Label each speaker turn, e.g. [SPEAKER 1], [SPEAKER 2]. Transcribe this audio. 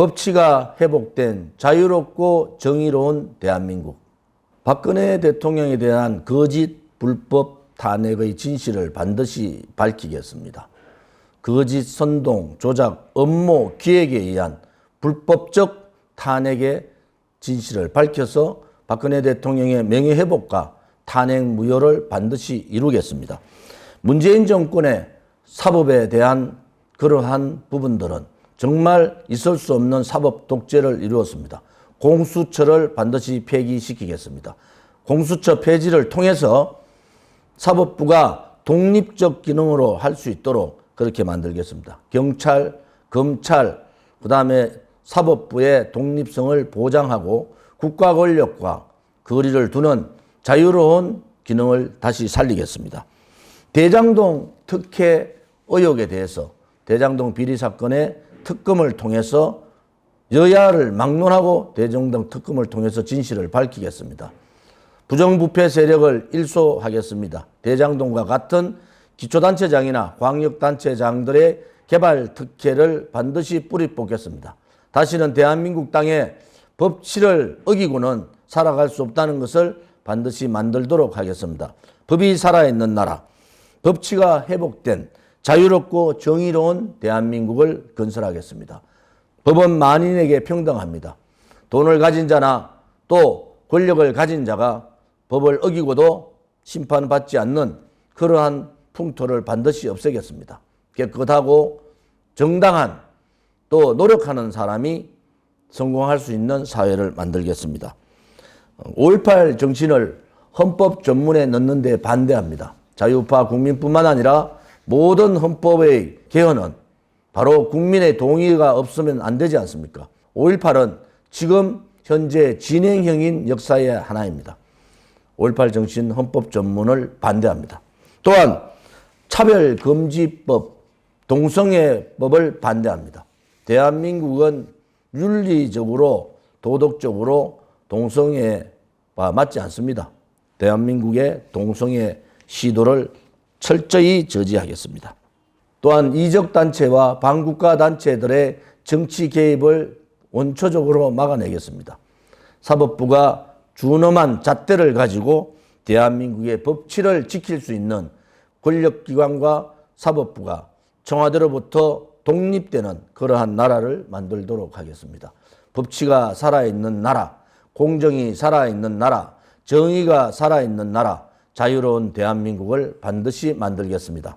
[SPEAKER 1] 법치가 회복된 자유롭고 정의로운 대한민국. 박근혜 대통령에 대한 거짓 불법 탄핵의 진실을 반드시 밝히겠습니다. 거짓 선동, 조작, 업무, 기획에 의한 불법적 탄핵의 진실을 밝혀서 박근혜 대통령의 명예회복과 탄핵 무효를 반드시 이루겠습니다. 문재인 정권의 사법에 대한 그러한 부분들은 정말 있을 수 없는 사법 독재를 이루었습니다. 공수처를 반드시 폐기시키겠습니다. 공수처 폐지를 통해서 사법부가 독립적 기능으로 할 수 있도록 그렇게 만들겠습니다. 경찰, 검찰, 그 다음에 사법부의 독립성을 보장하고 국가 권력과 거리를 두는 자유로운 기능을 다시 살리겠습니다. 대장동 특혜 의혹에 대해서 대장동 비리 사건의 특검을 통해서 여야를 막론하고 대장동 특검을 통해서 진실을 밝히겠습니다. 부정부패 세력을 일소하겠습니다. 대장동과 같은 기초단체장이나 광역단체장들의 개발 특혜를 반드시 뿌리 뽑겠습니다. 다시는 대한민국 땅에 법치를 어기고는 살아갈 수 없다는 것을 반드시 만들도록 하겠습니다. 법이 살아있는 나라, 법치가 회복된 자유롭고 정의로운 대한민국을 건설하겠습니다. 법은 만인에게 평등합니다. 돈을 가진 자나 또 권력을 가진 자가 법을 어기고도 심판받지 않는 그러한 풍토를 반드시 없애겠습니다. 깨끗하고 정당한 또 노력하는 사람이 성공할 수 있는 사회를 만들겠습니다. 5.18 정신을 헌법 전문에 넣는 데 반대합니다. 자유파 국민뿐만 아니라 모든 헌법의 개헌은 바로 국민의 동의가 없으면 안 되지 않습니까? 5.18은 지금 현재 진행형인 역사의 하나입니다. 5.18 정신 헌법 전문을 반대합니다. 또한 차별금지법, 동성애법을 반대합니다. 대한민국은 윤리적으로 도덕적으로 동성애와 맞지 않습니다. 대한민국의 동성애 시도를 철저히 저지하겠습니다. 또한 이적단체와 반국가 단체들의 정치 개입을 원초적으로 막아내겠습니다. 사법부가 준엄한 잣대를 가지고 대한민국의 법치를 지킬 수 있는 권력기관과 사법부가 청와대로부터 독립되는 그러한 나라를 만들도록 하겠습니다. 법치가 살아있는 나라, 공정이 살아있는 나라, 정의가 살아있는 나라, 자유로운 대한민국을 반드시 만들겠습니다.